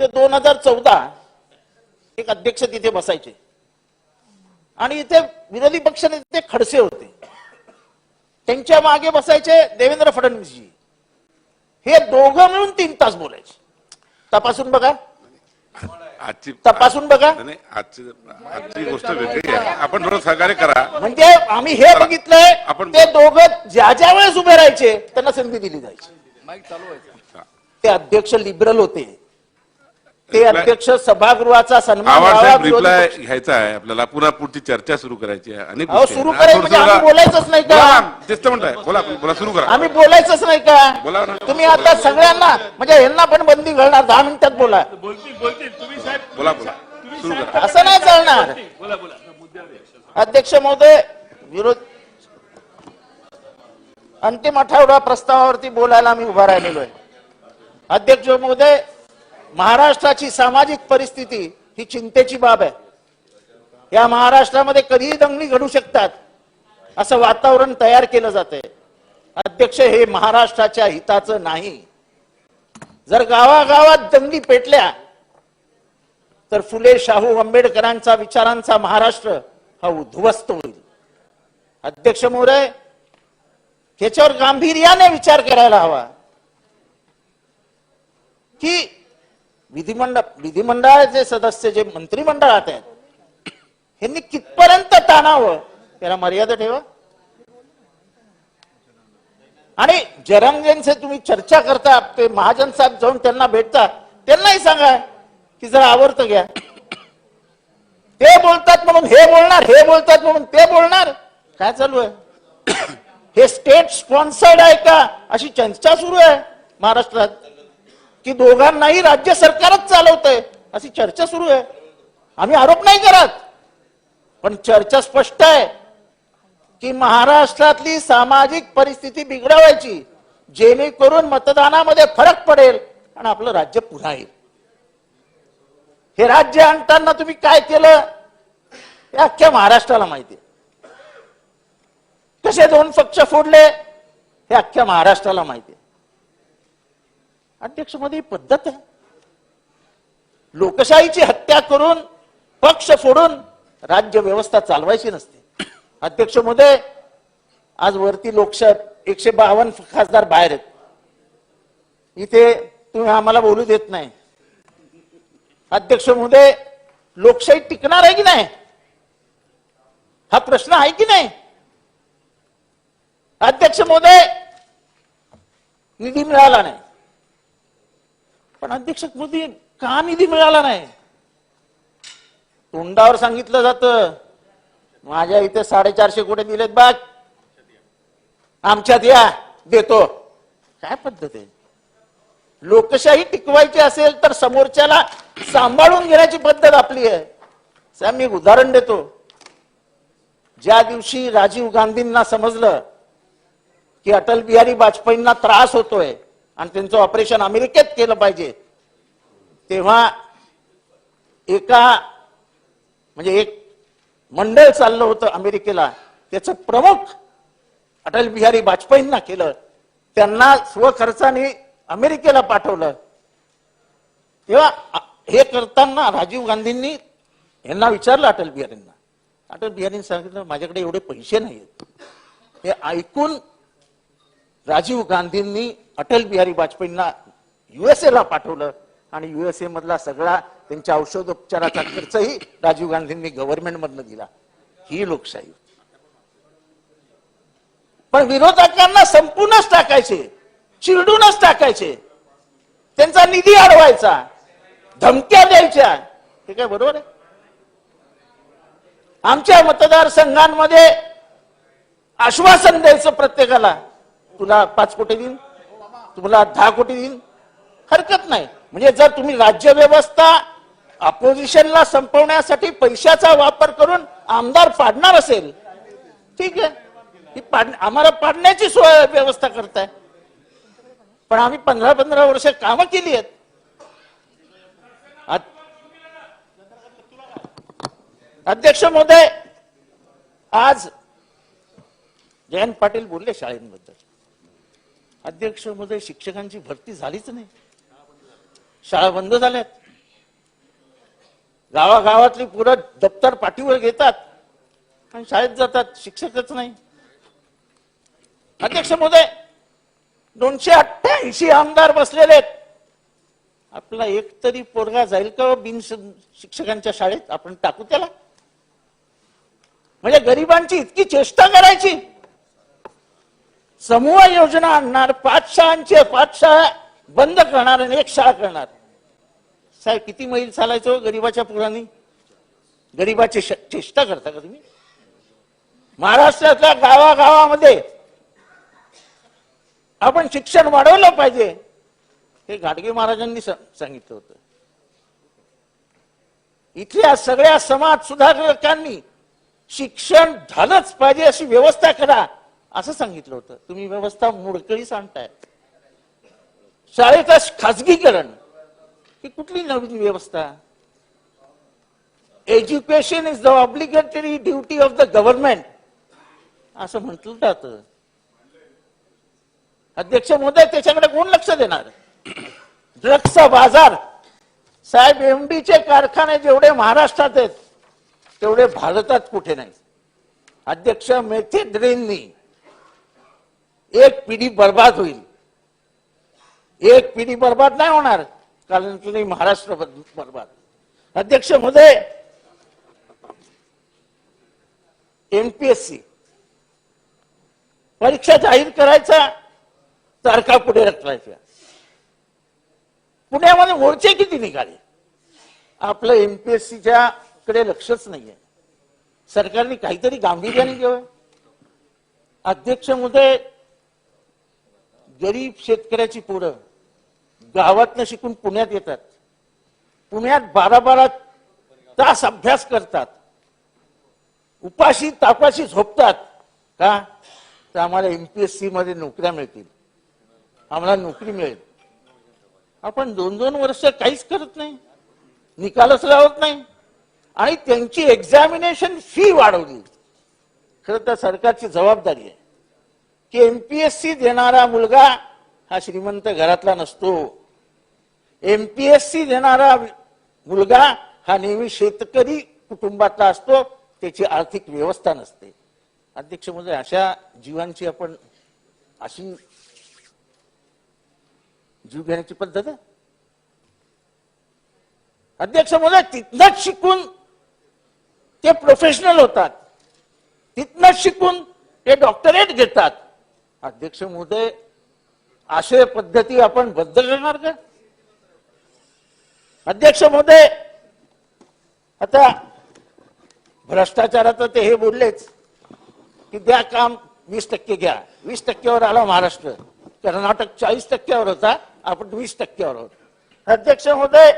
ते दोन हजार चौदा एक अध्यक्ष तिथे बसायचे. आणि इथे विरोधी पक्षनेते खडसे होते. त्यांच्या मागे बसायचे देवेंद्र फडणवीसजी. हे दोघं मिळून तीन तास बोलायचे. तपासून बघा. आजची तपासून बघा. नाही, आजची आजची गोष्ट वेगळी आहे. आपण थोडं सहकार्य करा. म्हणजे आम्ही हे बघितलंय आपण- ते दोघं ज्या ज्या वेळेस उभे राहायचे त्यांना संधी दिली जायची. ते अध्यक्ष लिबरल होते. ते अध्यक्ष सभागृहाचा सन्मान व्हावा, विरोधी रिप्लाय पक्ष- घ्यायचा आहे. आपल्याला पुन्हा पुढची चर्चा सुरू करायची आहे. अनेक अहो, गोष्टी सुरू आहेत. करायचं म्हणजे आम्ही. बोलायचंच नाही का? बोला, तेच तर म्हणताय बोला बोला सुरू करा. आम्ही बोलायचंच नाही का? बोला ना. तुम्ही आता सगळ्यांना म्हणजे यांना पण बंदी घालणार. दहा मिनिटात बोला. बोलतील बोलतील. तुम्ही साहेब बोला बोला. सुरू करा. असं नाही चालणार. बोला बोला. अध्यक्ष महोदय विरोध. अंतिम आठवडा प्रस्तावावरती बोलायला आम्ही उभा राहिलेलो आहे. अध्यक्ष महोदय महाराष्ट्राची सामाजिक परिस्थिती ही चिंतेची बाब आहे. या महाराष्ट्रामध्ये कधीही दंगली घडू शकतात असं वातावरण तयार केलं जात अध्यक्ष हे महाराष्ट्राच्या हिताचं नाही. जर गावागावात दंगली पेटल्या तर फुले शाहू आंबेडकरांचा विचारांचा महाराष्ट्र हा उद्ध्वस्त होईल. अध्यक्ष मोरे याच्यावर गांभीर्याने विचार करायला हवा. की विधिमंडळ विधिमंडळाचे सदस्य जे मंत्रिमंडळात आहेत यांनी कितपर्यंत ताणावं त्याला मर्यादा ठेवा. आणि जरंगेंचे तुम्ही चर्चा करता ते महाजन साहेब जाऊन त्यांना भेटता त्यांनाही सांगा की जरा आवर्त घ्या. ते बोलतात म्हणून हे बोलणार हे बोलतात म्हणून ते बोलणार. काय चालू आहे? हे स्टेट स्पॉन्सर्ड आहे का? अशी चर्चा सुरू आहे महाराष्ट्रात. की दोघांनाही राज्य सरकारच चालवतंय. अशी चर्चा सुरू आहे. आम्ही आरोप नाही करत. पण चर्चा स्पष्ट आहे की महाराष्ट्रातली सामाजिक परिस्थिती बिघडवायची जेणेकरून मतदानामध्ये फरक पडेल आणि आपलं राज्य पुन्हा येईल. हे राज्य आणताना तुम्ही काय केलं? हे अख्ख्या महाराष्ट्राला माहिती आहे. कसे दोन पक्ष फोडले? हे अख्ख्या महाराष्ट्राला माहिती अध्यक्षमध्ये पद्धत आहे. लोकशाहीची हत्या करून पक्ष फोडून राज्य व्यवस्था चालवायची नसते. अध्यक्षमध्ये आज वरती लोकशाही एकशे बावन्न खासदार बाहेर आहेत. इथे तुम्ही आम्हाला बोलू देत नाही. अध्यक्ष महोदय लोकशाही टिकणार आहे की नाही? हा प्रश्न आहे की नाही? अध्यक्ष महोदय निधी मिळाला नाही. पण अध्यक्ष मोदी का निधी मिळाला नाही. तोंडावर सांगितलं जातं माझ्या इथे साडेचारशे कोटी दिलेत बाग. आमच्यात या देतो. काय पद्धत आहे? लोकशाही टिकवायची असेल तर समोरच्याला सांभाळून घेण्याची पद्धत आपली आहे. साहेब मी एक उदाहरण देतो. ज्या दिवशी राजीव गांधींना समजलं की अटल बिहारी वाजपेयींना त्रास होतोय आणि त्यांचं ऑपरेशन अमेरिकेत केलं पाहिजे. तेव्हा एका म्हणजे एक मंडळ चाललं होतं अमेरिकेला. त्याचं प्रमुख अटल बिहारी वाजपेयींना केलं. त्यांना स्वखर्चाने अमेरिकेला पाठवलं. तेव्हा हे करताना राजीव गांधींनी यांना विचारलं अटल बिहारींना. अटल बिहारींनी सांगितलं माझ्याकडे एवढे पैसे नाहीत हे ऐकून राजीव गांधींनी अटल बिहारी वाजपेयींना युएसएला पाठवलं आणि युएसए मधला सगळा त्यांच्या औषधोपचाराचा खर्चही राजीव गांधींनी गव्हर्नमेंट मधनं दिला. ही लोकशाही होती. पण विरोधकांना संपूर्णच टाकायचे चिरडूनच टाकायचे. त्यांचा निधी अडवायचा धमक्या द्यायच्या. हे काय बरोबर आहे? आमच्या मतदारसंघांमध्ये आश्वासन द्यायचं प्रत्येकाला. तुला पाच कोटी देईन? तुम्हाला दहा कोटी देईन? हरकत नाही. म्हणजे जर तुम्ही राज्य व्यवस्था अपोजिशनला संपवण्यासाठी पैशाचा वापर करून आमदार पाडणार असेल ठीक आहे. ही पाड आम्हाला पाडण्याची सोय व्यवस्था करताय. पण आम्ही पंधरा पंधरा वर्ष कामं केली आहेत. अध्यक्ष महोदय आज जयंत पाटील बोलले शाळेंबद्दल. अध्यक्षमध्ये शिक्षकांची भरती झालीच नाही. शाळा बंद झाल्यात. गावागावातली पुरं दप्तर पाठीवर घेतात आणि शाळेत जातात शिक्षकच नाही. अध्यक्ष महोदय दोनशे अठ्ठ्याऐंशी आमदार बसलेले आहेत. आपला एक तरी पोरगा जाईल का हो बिन शिक्षकांच्या शाळेत? आपण टाकू त्याला. म्हणजे गरिबांची इतकी चेष्टा करायची. समूह योजना आणणार पाच शाळांची पाच शाळा बंद करणार आणि एक शाळा करणार. साहेब किती मैल चालायचो गरीबाच्या गरिबाच्या गरीबाची गरिबाची श- चेष्टा करता का तुम्ही? महाराष्ट्रातल्या गावागावामध्ये आपण शिक्षण वाढवलं पाहिजे हे घाटगे महाराजांनी सांगितलं होतं. इथल्या सगळ्या समाज सुधारकांनी शिक्षण झालंच पाहिजे अशी व्यवस्था करा. असं सांगितलं होतं. तुम्ही व्यवस्था मोडकळी सांगताय शाळेचं खाजगीकरण ही कुठली नवीन व्यवस्था? Education is the obligatory duty of the government असं म्हटलं जात. अध्यक्ष महोदय त्याच्याकडे कोण लक्ष देणार? ड्रग्सचा बाजार. साहेब एमडीचे कारखाने जेवढे महाराष्ट्रात आहेत तेवढे भारतात कुठे नाही अध्यक्ष मेथेड्रेननी एक पिढी बर्बाद होईल. एक पिढी बर्बाद नाही होणार कारण तुम्ही महाराष्ट्र बर्बाद. अध्यक्ष महोदय एमपीएससी परीक्षा जाहीर करायचा तारखा पुढे रचवायच्या पुण्यामध्ये मोर्चे किती निघाले? आपलं एमपीएससीच्या कडे लक्षच नाहीये. सरकारने काहीतरी गांभीर्याने घ्यावं अध्यक्ष महोदय गरीब शेतकऱ्याची पोरं गावातनं शिकून पुण्यात येतात पुण्यात बारा बारा तास अभ्यास करतात उपाशी तापाशी झोपतात का? तर आम्हाला एमपीएससी मध्ये नोकऱ्या मिळतील. आम्हाला नोकरी मिळेल. आपण दोन दोन वर्ष काहीच करत नाही. निकालच लावत नाही. आणि त्यांची एक्झामिनेशन फी वाढवली. खरं तर सरकारची जबाबदारी आहे. की एमपीएससी देणारा मुलगा हा श्रीमंत घरातला नसतो. एमपीएससी देणारा मुलगा हा नेहमी शेतकरी कुटुंबातला असतो त्याची आर्थिक व्यवस्था नसते. अध्यक्ष म्हणजे अशा जीवांची आपण अशी जीव घेण्याची पद्धत आहे? अध्यक्ष महोदय तिथनच शिकून ते प्रोफेशनल होतात. तिथनच शिकून ते डॉक्टरेट घेतात. अध्यक्ष महोदय असे पद्धती आपण बद्ध करणार का? अध्यक्ष महोदय आता भ्रष्टाचाराचं ते हे बोललेच की द्या काम वीस टक्के घ्या. वीस टक्क्यावर आला महाराष्ट्र. कर्नाटक चाळीस टक्क्यावर होता आपण वीस टक्क्यावर आहोत. अध्यक्ष महोदय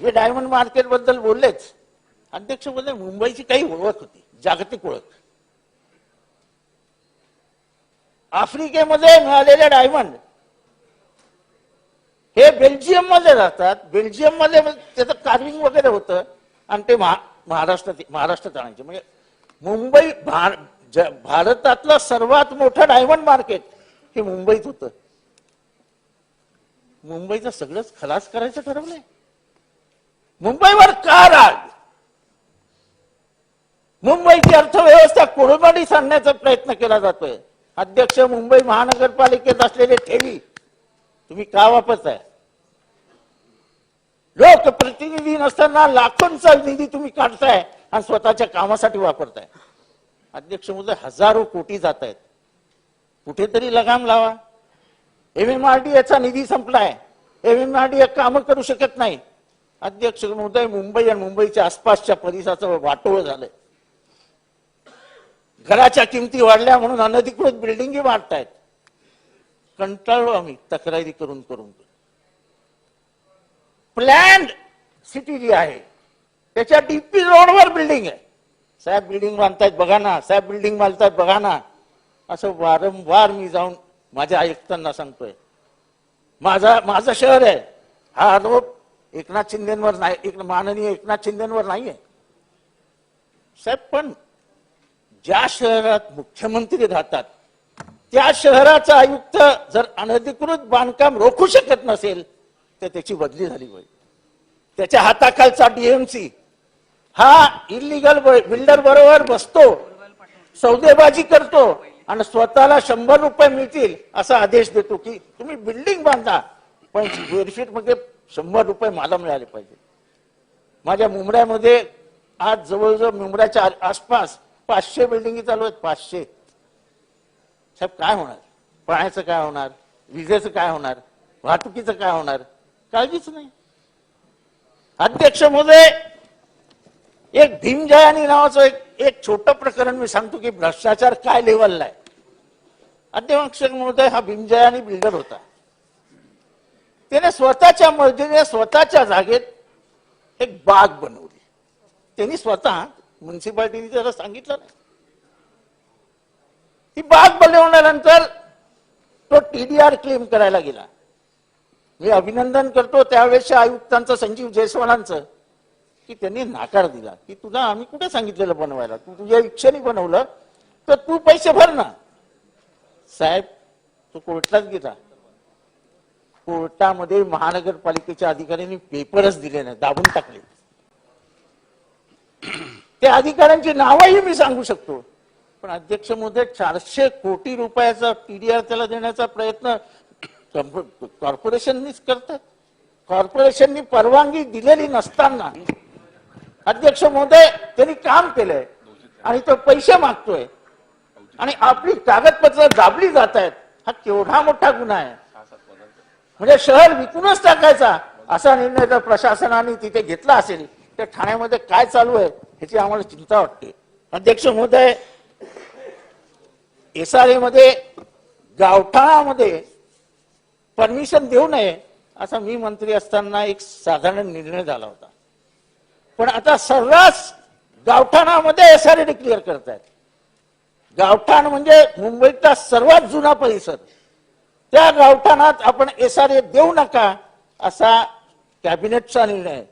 हे डायमंड मार्केटबद्दल बोललेच. अध्यक्ष महोदय मुंबईची काही ओळख होती जागतिक ओळख. आफ्रिकेमध्ये मिळालेले डायमंड हे बेल्जियममध्ये जातात. बेल्जियममध्ये त्याचं कार्विंग वगैरे होतं. आणि ते महाराष्ट्रात महाराष्ट्रात आणायचे म्हणजे मुंबई भार- ज- भारतातलं सर्वात मोठं डायमंड मार्केट हे मुंबईत होतं. मुंबईचं सगळंच खलास करायचं ठरवलंय. मुंबईवर का राग? मुंबईची अर्थव्यवस्था कोडमाडीस आणण्याचा प्रयत्न केला जातोय. अध्यक्ष मुंबई महानगरपालिकेत असलेले ठेवी तुम्ही का वापरताय लोकप्रतिनिधी नसताना लाखोंचा निधी तुम्ही काढताय आणि स्वतःच्या कामासाठी वापरताय. अध्यक्ष मुद्दे हजारो कोटी जात आहेत कुठेतरी लगाम लावा. एमएमआरडी याचा निधी संपलाय. एमएमआरडी कामं करू शकत नाही. अध्यक्ष महोदय मुंबई आणि मुंबईच्या आसपासच्या परिसराचं वाटोळ झालंय. घराच्या किमती वाढल्या म्हणून अनधिकृत बिल्डिंगी वाढतायत. कंटाळलो आम्ही तक्रारी करून करून. प्लॅन्ड सिटी जी आहे त्याच्या डीपी रोडवर बिल्डिंग आहे. साहेब बिल्डिंग बांधतायत बघा ना. साहेब बिल्डिंग बांधतायत बघा ना. असं वारंवार मी जाऊन माझ्या आयुक्तांना सांगतोय. माझा माझं शहर आहे. हा आरोप एकनाथ शिंदेवर नाही एक माननीय एकनाथ शिंदेवर नाहीये. साहेब पण ज्या शहरात मुख्यमंत्री राहतात त्या शहराचा आयुक्त जर अनधिकृत बांधकाम रोखू शकत नसेल तर त्याची बदली झाली पाहिजे. त्याच्या हाताखालचा डीएमसी हा इलिगल बिल्डर बरोबर बसतो सौदेबाजी करतो आणि स्वतःला शंभर रुपये मिळतील असा आदेश देतो की तुम्ही बिल्डिंग बांधा पण स्क्वेअरमध्ये शंभर रुपये मला मिळाले पाहिजे. माझ्या मुंबऱ्यामध्ये आज जवळजवळ मुंबऱ्याच्या आसपास पाचशे बिल्डिंगी चालू आहेत पाचशे. साहेब काय होणार? पाण्याचं काय होणार? विजेचं काय होणार? वाहतुकीचं काय होणार? काळजीच नाही. अध्यक्ष महोदय एक भीमजयानी नावाचं एक एक छोटं प्रकरण मी सांगतो की भ्रष्टाचार काय लेवलला आहे. अध्यक्ष महोदय हा भीमजयानी बिल्डर होता. त्याने स्वतःच्या मर्जीने स्वतःच्या जागेत एक बाग बनवली. त्यांनी स्वतः म्युन्सिपाल्टीने त्याला सांगितलं नाही. ती बाग बनवल्यानंतर तो टीडीआर क्लेम करायला गेला. मी अभिनंदन करतो त्यावेळेसच्या आयुक्तांचं संजीव जयस्वालांचं की त्यांनी नाकार दिला. की तुला आम्ही कुठे सांगितलेलं बनवायला? तू तुझ्या इच्छेने बनवलं तर तू पैसे भर ना. साहेब तो कोर्टात गेला. कोर्टामध्ये महानगरपालिकेच्या अधिकाऱ्यांनी पेपरच दिले नाही दाबून टाकले. त्या अधिकाऱ्यांची नावही मी सांगू शकतो. पण अध्यक्ष मोदय चारशे कोटी रुपयाचा पीडीआर त्याला देण्याचा प्रयत्न कॉर्पोरेशननीच करतात. कॉर्पोरेशननी परवानगी दिलेली नसताना अध्यक्ष महोदय त्यांनी काम केलंय आणि तो पैसे मागतोय. आणि आपली कागदपत्र दाबली जात आहेत हा केवढा मोठा गुन्हा आहे. म्हणजे शहर विकूनच टाकायचा असा निर्णय जर प्रशासनाने तिथे घेतला असेल तर ठाण्यामध्ये काय चालू आहे? ह्याची आम्हाला चिंता वाटते. अध्यक्ष महोदय एस आर ए मध्ये गावठाणामध्ये परमिशन देऊ नये असा मी मंत्री असताना एक साधारण निर्णय झाला होता. पण आता सर्रास गावठाणामध्ये एस आर ए डिक्लेअर करतायत. गावठाण म्हणजे मुंबईचा सर्वात जुना परिसर. त्या गावठाणात आपण एस आर ए देऊ नका असा कॅबिनेटचा निर्णय. आहे.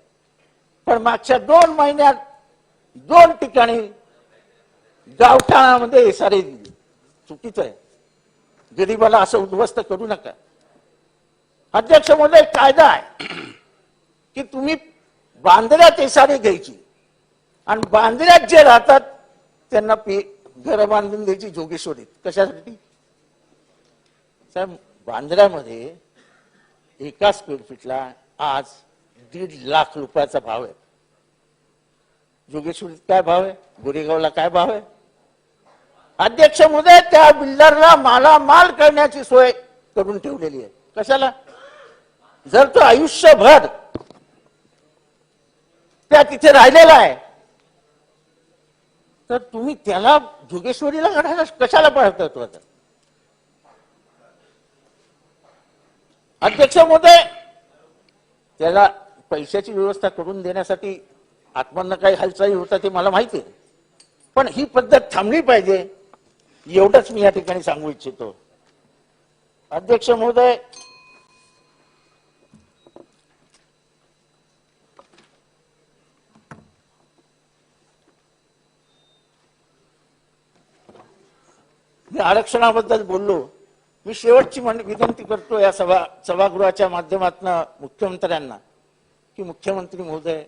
पण मागच्या दोन महिन्यात दोन ठिकाणी गावठाणामध्ये एस दिली चुकीचं आहे. गरीबाला असं उद्ध्वस्त करू नका. अध्यक्ष महोदय कायदा आहे की तुम्ही बांधण्यात एसारी घ्यायची. आणि बांधण्यात जे राहतात त्यांना पी घर बांधून द्यायची जोगेश्वरीत कशासाठी? साहेब बांद्र्यामध्ये एका स्क्वेअर फीटला आज दीड लाख रुपयाचा भाव आहे. जोगेश्वरीत काय भाव आहे? गोरेगावला काय भाव आहे? अध्यक्ष महोदय त्या बिल्डरला मालामाल करण्याची सोय करून ठेवलेली आहे. कशाला? जर तो आयुष्यभर त्या तिथे राहिलेला आहे तर तुम्ही त्याला जोगेश्वरीला काढायला कशाला पाहता तो आता? अध्यक्ष महोदय त्याला पैशाची व्यवस्था करून देण्यासाठी आत्मांना काही हालचाली होता ते मला माहिती आहे. पण ही पद्धत थांबली पाहिजे एवढंच मी या ठिकाणी सांगू इच्छितो. अध्यक्ष महोदय मी आरक्षणाबद्दल बोललो. मी शेवटची म्हण- विनंती करतो या सभा सभागृहाच्या माध्यमातून मुख्यमंत्र्यांना की मुख्यमंत्री महोदय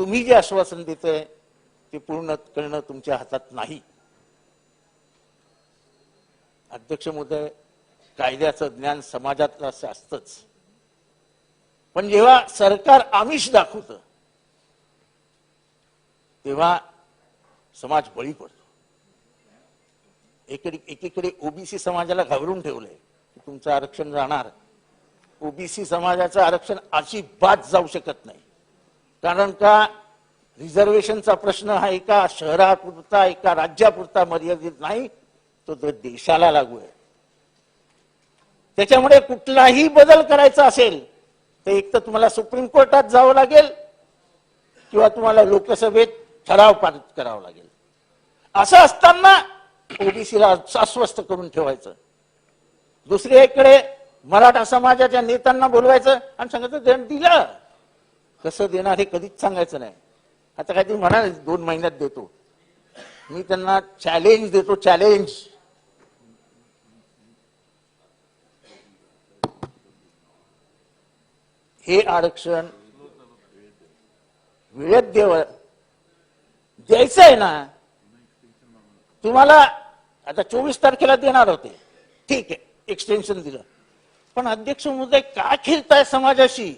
तुम्ही जे आश्वासन देतोय ते पूर्ण करणं तुमच्या हातात नाही. अध्यक्ष महोदय कायद्याचं ज्ञान समाजातलं असं असतंच. पण जेव्हा सरकार आमिष दाखवतं तेव्हा समाज बळी पडतो. एकडे एकीकडे ओबीसी समाजाला घाबरून ठेवलंय की तुमचं आरक्षण जाणार ओबीसी समाजाचं आरक्षण अजिबात जाऊ शकत नाही. कारण का रिझर्वेशनचा प्रश्न हा एका शहरापुरता एका राज्यापुरता मर्यादित नाही तो देशाला लागू आहे. त्याच्यामुळे कुठलाही बदल करायचा असेल तर एक तर तुम्हाला सुप्रीम कोर्टात जावं लागेल किंवा तुम्हाला लोकसभेत ठराव पारित करावा लागेल. असं असताना ओबीसीला अस्वस्थ करून ठेवायचं. दुसरीकडे मराठा समाजाच्या नेत्यांना बोलवायचं आणि सांगायचं दिलं कसं देणार हे कधीच सांगायचं नाही. आता काहीतरी म्हणाल दोन महिन्यात देतो. मी त्यांना चॅलेंज देतो चॅलेंज हे आरक्षण वेळेत देव द्यायचं आहे ना? तुम्हाला आता चोवीस तारखेला देणार होते. ठीक आहे एक्सटेन्शन दिलं. पण अध्यक्ष महोदय का खेळताय समाजाशी?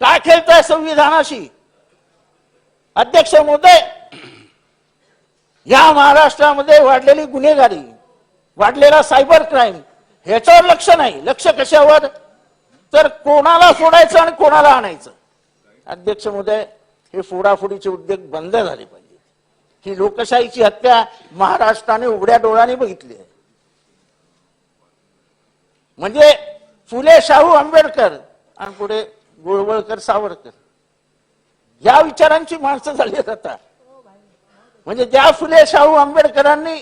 काय खेळताय संविधानाशी. अध्यक्ष महोदय या महाराष्ट्रामध्ये वाढलेली गुन्हेगारी वाढलेला सायबर क्राईम ह्याच्यावर लक्ष नाही. लक्ष कशावर? तर कोणाला सोडायचं आणि कोणाला आणायचं? अध्यक्ष महोदय हे फोडाफोडीचे उद्योग बंद झाले पाहिजे ही लोकशाहीची हत्या महाराष्ट्राने उघड्या डोळ्याने बघितली आहे. म्हणजे फुले शाहू आंबेडकर आणि पुढे गोळवळकर सावरकर. या विचारांची माणसं झाली आता. म्हणजे ज्या फुले शाहू आंबेडकरांनी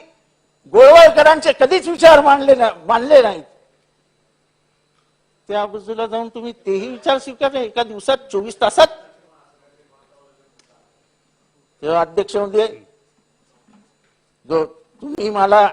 गोळवळकरांचे कधीच विचार मानले ना मानले नाहीत. त्या बाजूला जाऊन तुम्ही तेही विचार स्वीकारले एका दिवसात चोवीस तासात. तेव्हा अध्यक्ष म्हणजे जो तुम्ही मला